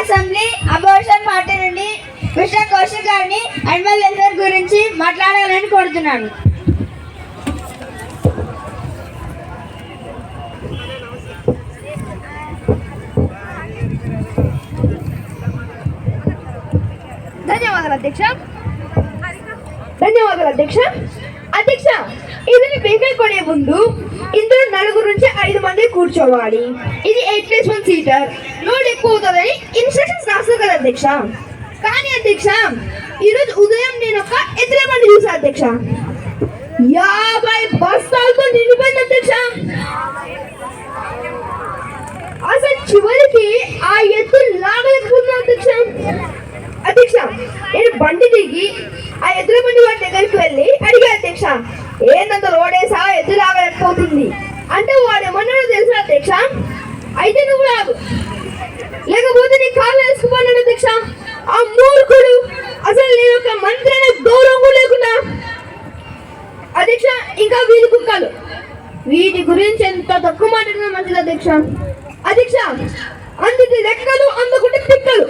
Assembly opposition party నుండి mister Kaushik గారిని animal welfare గురించి మాట్లాడాలని కోరుతున్నాను. ధన్యవాదాలు అధ్యక్ష. ధన్యవాదాలు అధ్యక్ష. అధ్యక్ష ఇది వెహికల్ కొనే ముందు ఇందులో నలుగురు నుంచి ఐదు మంది కూర్చోవాలి. ఇది eight plus one seater. Load ఎక్కువ అవుతుందని ఇన్స్ట్రక్షన్స్ రాస్తారు కదా అధ్యక్ష? కానీ అధ్యక్ష ఈరోజు ఉదయం నేను ఒక ఎదురు బండి చూసా అధ్యక్ష. యాభై బస్తాలతో నిండిపోయింది అధ్యక్ష. అసలు చివరికి ఆ ఎత్తు లాగలేకపోతున్నా అధ్యక్ష. అధ్యక్ష నేను బండి దిగి ఆ ఎద్దుల బండి వాడి దగ్గరికి వెళ్ళి అడిగా అధ్యక్ష ఏందంత రోడేసా ఎద్దు లాగలేకపోతుంది అంటే వాడు ఏమన్నాడో తెలుసు అధ్యక్ష అయితే నువ్వు రాదు లేకపోతే నీ కాళ్ళు వేసుకుపోన్నాడు అధ్యక్ష ఆ మూర్ఖుడు. అసలు నేను ఒక మంత్రి గౌరవం లేకుండా. అధ్యక్ష ఇంకా వీధి కుక్కలు. వీటి గురించి ఎంత తక్కువ మాట్లాడినా మంచిది అధ్యక్ష అందుకు రెక్కలు అందుకుంటే పిక్కలు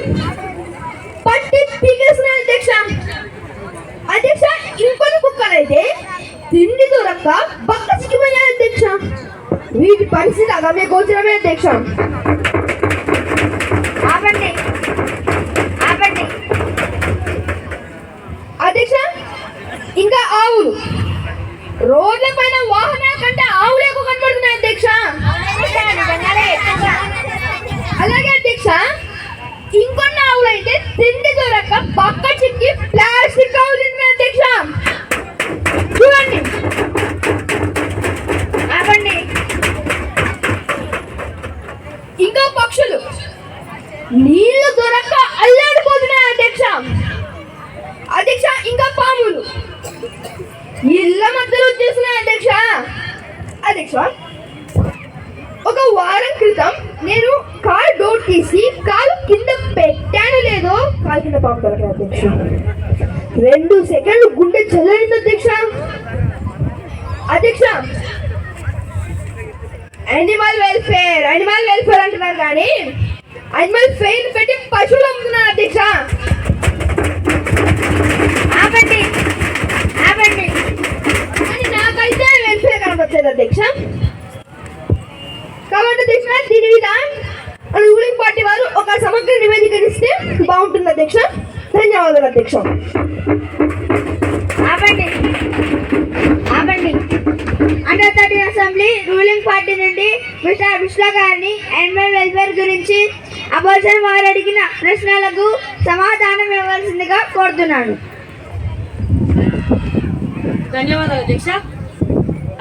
పట్టి పీకేస్తున్నాయి అధ్యక్ష అధ్యక్ష ఇంకొన్ని కుక్కలు అయితే తిండి దొరక్క బక్క చిక్కిపోయాయి అధ్యక్ష వీటి మీ అగమ్య గోచరమే అధ్యక్ష. ఆపండి. ఆపండి. అధ్యక్ష ఇంకా ఆవులు. రోడ్ల పైన వాహనాల కంటే ఆవులు ఎక్కువ కనబడుతున్నాయి అధ్యక్ష. అలాగే అధ్యక్ష ఇంకొన్ని ఆవులు అయితే తిండి దొరక్క పక్క చిక్కి ప్లాస్టిక్ వన్ ఒక వారం క్రితం నేను కార్ డోర్ తీసి కాలు కింద పెట్టాను లేదో కాలు కింద పాము అధ్యక్ష. రెండు సెకండ్లు గుండె చల్లరింది అధ్యక్ష. అధ్యక్ష అనిమల్ వెల్ఫేర్ అనిమల్ వెల్ఫేర్ అంటున్నారు కానీ అనిమల్ ఫెయిల్ పెట్టి పశువులు అమ్ముతున్నారు అధ్యక్ష. ఆపండి ఆపండి. కనపడలేదు అధ్యక్ష కాబట్టి అధ్యక్ష దీని మీద రూలింగ్ పార్టీ వారు ఒక సమగ్ర నివేదిక ఇస్తే బాగుంటుంది అధ్యక్ష ధన్యవాదాలు అధ్యక్ష ఆపండి. ఆపండి. Under thirteen assembly ruling party నుండి మిస్టర్ బిష్లా గారిని అనిమల్ వెల్ఫేర్ గురించి అబోషన్ వారు అడిగిన ప్రశ్నలకు సమాధానం ఇవ్వవలసిందిగా కోరుతున్నాను. ధన్యవాదాలు అధ్యక్ష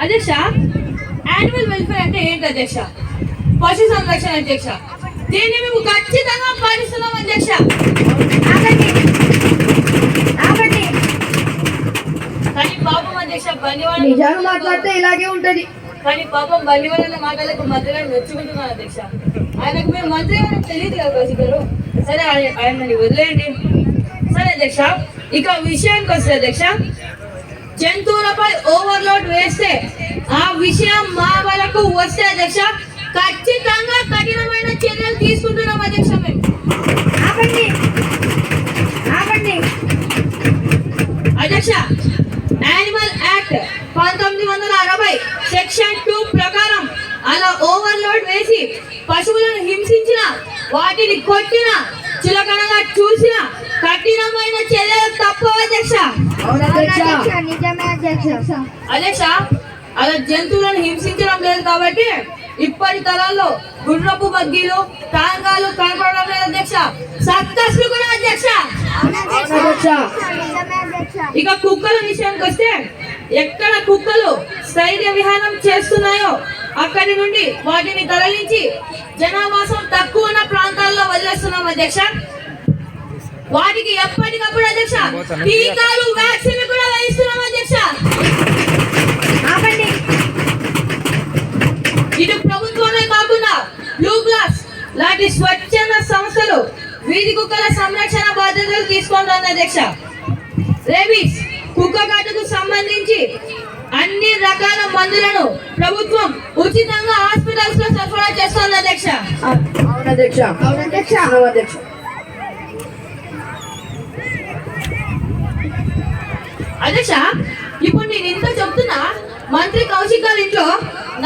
అధ్యక్ష యానిమల్ వెల్ఫేర్ అంటే ఏంటి అధ్యక్ష? పశు సంరక్షణ అధ్యక్ష. దీన్ని మేము ఖచ్చితంగా పాటిస్తున్నాం అధ్యక్ష. కానీ పాపం అధ్యక్ష నిజాలు మాట్లాడితే ఇలాగే ఉంటది. కానీ పాపం మాటలకు మంత్రి గారు మెచ్చుకుంటున్నారు అధ్యక్ష. ఆయనకు మీరు మంత్రి గారు తెలియదు కదా కౌశిక్ గారు. సరే ఆయన- వదిలేయండి. సరే అధ్యక్ష ఇక విషయానికి వస్తే అధ్యక్ష జంతువులపై ఓవర్లోడ్ వేస్తే ఆ విషయం మా వరకు వస్తే అధ్యక్ష ఖచ్చితంగా కఠినమైన చర్యలు తీసుకుంటున్నాం అధ్యక్ష మేము. ఆపండి. ఆపండి. అధ్యక్ష యానిమల్ యాక్ట్ పంతొమ్మిది వందల అరవై సెక్షన్ టూ ప్రకారం అలా ఓవర్లోడ్ వేసి పశువులను హింసించిన వాటిని కొట్టిన చులకనగా చూసిన అధ్యక్ష అలా జంతువులను హింసించడం లేదు కాబట్టి ఇప్పటి తరాల్లో గుర్రపు బగ్గీలు టాంగాలు కనపడడం లేదు అధ్యక్ష. సర్కస్లు కూడా అధ్యక్ష. ఇక కుక్కల విషయానికి వస్తే ఎక్కడ కుక్కలు స్థైర్య విహారం చేస్తున్నాయో అక్కడి నుండి వాటిని తరలించి జనావాసం తక్కువ ఉన్న ప్రాంతాల్లో వదిలేస్తున్నాం అధ్యక్ష. వాటికి ఎప్పటికప్పుడు అధ్యక్ష టీకాలు వ్యాక్సిన్ ఇటువంటి స్వచ్ఛంద సంస్థలు వీధి కుక్కల సంరక్షణ బాధ్యతలు తీసుకుంటుంది అధ్యక్ష. రేబీస్ కుక్క కాటుకు సంబంధించి అన్ని రకాల మందులను ప్రభుత్వం ఉచితంగా హాస్పిటల్స్లో సరఫరా చేస్తుంది అధ్యక్ష. అధ్యక్ష ఇప్పుడు నేను ఇంత చెప్తున్నా మంత్రి కౌశిక్ గారి ఇంట్లో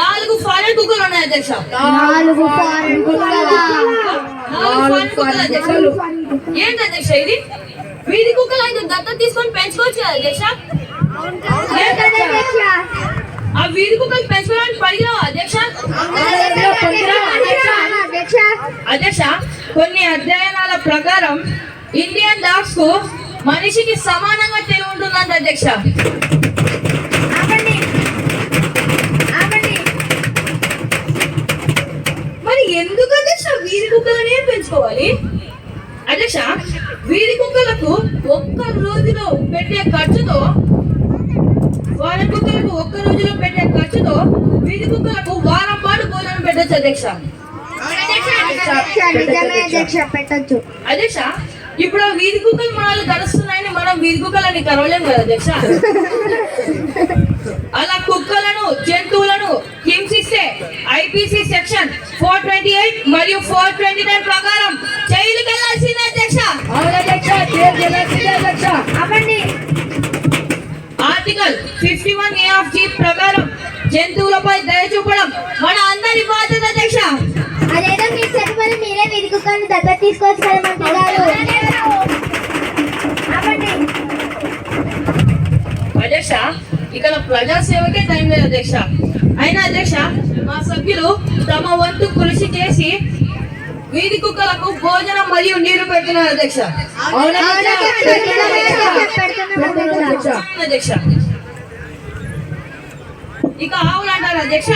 నాలుగు ఫారెన్ కుక్కలు ఉన్నాయి అధ్యక్ష. నాలుగు ఫారెన్ కుక్కలా? ఏంటి అధ్యక్ష ఇది? వీధి కుక్కలు అయితే దత్తత తీసుకొని పెంచుకోవచ్చు కదా అధ్యక్ష? ఆ వీధి కుక్కలు పెంచుకోవడానికి అధ్యక్ష? అధ్యక్ష. అధ్యక్ష? కొన్ని అధ్యయనాల ప్రకారం ఇండియన్ డాగ్స్కు మనిషికి సమానంగా తెలివి ఉంటుందంట అధ్యక్ష. పెట్టే ఖర్చుతో వారం కుక్కలకు ఒక్క రోజులో పెట్టే ఖర్చుతో వీధి కుక్కలకు వారం పాటు భోజనం పెట్టచ్చు అధ్యక్ష. పెట్టొచ్చు అధ్యక్ష. ఇప్పుడు ఆ వీధి కుక్కలు మనల్ని గడుస్తున్నాయని మనం వీధి కుక్కలని కరవలేం కదా అధ్యక్ష? అలా కుక్కలను జంతువులను హింసిస్తే IPC section four twenty eight మరియు ఫోర్ ట్వంటీ నైన్ ప్రకారం జైలుకి అధ్యక్ష? Article fifty one A of G ప్రకారం జంతువులపై దయ చూపడం మన అందరి బాధ్యత అధ్యక్ష. అదేదో మీరు చదువుకొని మీరే వెతుకుకొని దత్తత తీసుకోవచ్చు కదా మంత్రి గారు. ఆపండి అధ్యక్ష ఇక్కడ ప్రజాసేవకే టైం లేదు అధ్యక్ష. అయినా అధ్యక్ష మా సభ్యులు తమ వంతు కృషి చేసి వీధి కుక్కలకు భోజనం మరియు నీరు పెడుతున్నారు అధ్యక్ష. అధ్యక్ష, ఇక ఆవులు అంటారు అధ్యక్ష.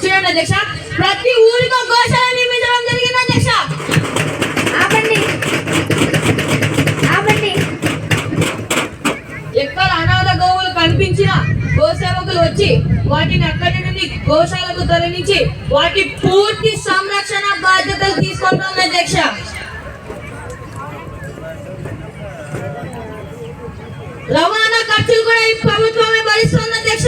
చూడండి అధ్యక్ష. ప్రతి ఊరికో గోశాల నిర్మించడం జరిగింది అధ్యక్ష. ఆపండి. ఆపండి. ఎక్కడ అనాథ గోవులు కనిపించినా గోసేవకులు వచ్చి వాటిని అక్కడి నుండి గోశాలకు తరలించి వాటి పూర్తి సంరక్షణ బాధ్యతలు తీసుకుంటుంది అధ్యక్ష. రవాణా ఖర్చులు కూడా ఈ ప్రభుత్వమే భరిస్తుంది అధ్యక్ష.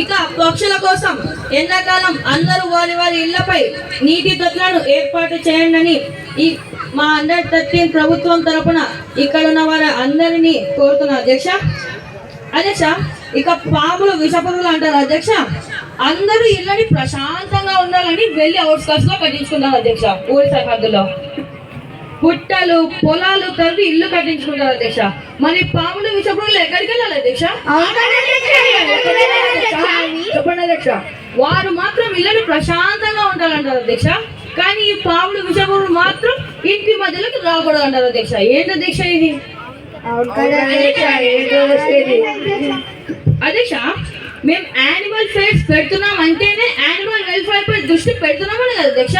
ఇక పక్షుల కోసం ఎండాకాలం అందరూ వారి వారి ఇళ్ళపై నీటి తొట్లను ఏర్పాటు చేయండి అని ఈ మా అండర్ థర్టీన్ ప్రభుత్వం తరపున ఇక్కడ ఉన్న వారి అందరినీ కోరుతున్నా అధ్యక్ష. అధ్యక్ష ఇక పాములు విషపురుగులు అంటారు. అధ్యక్ష అందరూ ఇళ్ళని ప్రశాంతంగా ఉండాలని వెళ్ళి అవుట్స్కట్స్లో కట్టించుకుంటారు అధ్యక్ష ఊరి సరిహద్దులో పుట్టలు పొలాలు తవ్వి ఇల్లు కట్టించుకుంటారు అధ్యక్ష. మరి పాములు విషపురుగులు ఎక్కడికి వెళ్ళాలి అధ్యక్ష. చెప్పండి అధ్యక్ష. వారు మాత్రం ఇళ్ళని ప్రశాంతంగా ఉండాలంటారు అధ్యక్ష. కానీ ఈ పాములు విషపురుగులు మాత్రం ఇంటి మధ్యలోకి రాకూడదు అంటారు అధ్యక్ష. ఏంటి అధ్యక్ష ఇది? అధ్యక్ష, మేము యానిమల్ ఫేర్స్ పెడుతున్నాం అంటేనే యానిమల్ వెల్ఫేర్ పై దృష్టి పెడుతున్నామని కదా అధ్యక్ష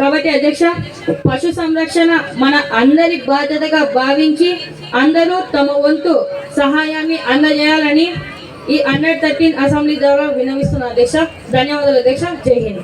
కాబట్టి అధ్యక్ష పశు సంరక్షణ మన అందరి బాధ్యతగా భావించి అందరూ తమ వంతు సహాయాన్ని అందజేయాలని ఈ అండర్ థర్టీన్ అసెంబ్లీ ద్వారా వినవిస్తున్న అధ్యక్ష. ధన్యవాదాలు అధ్యక్ష. జై హింద్.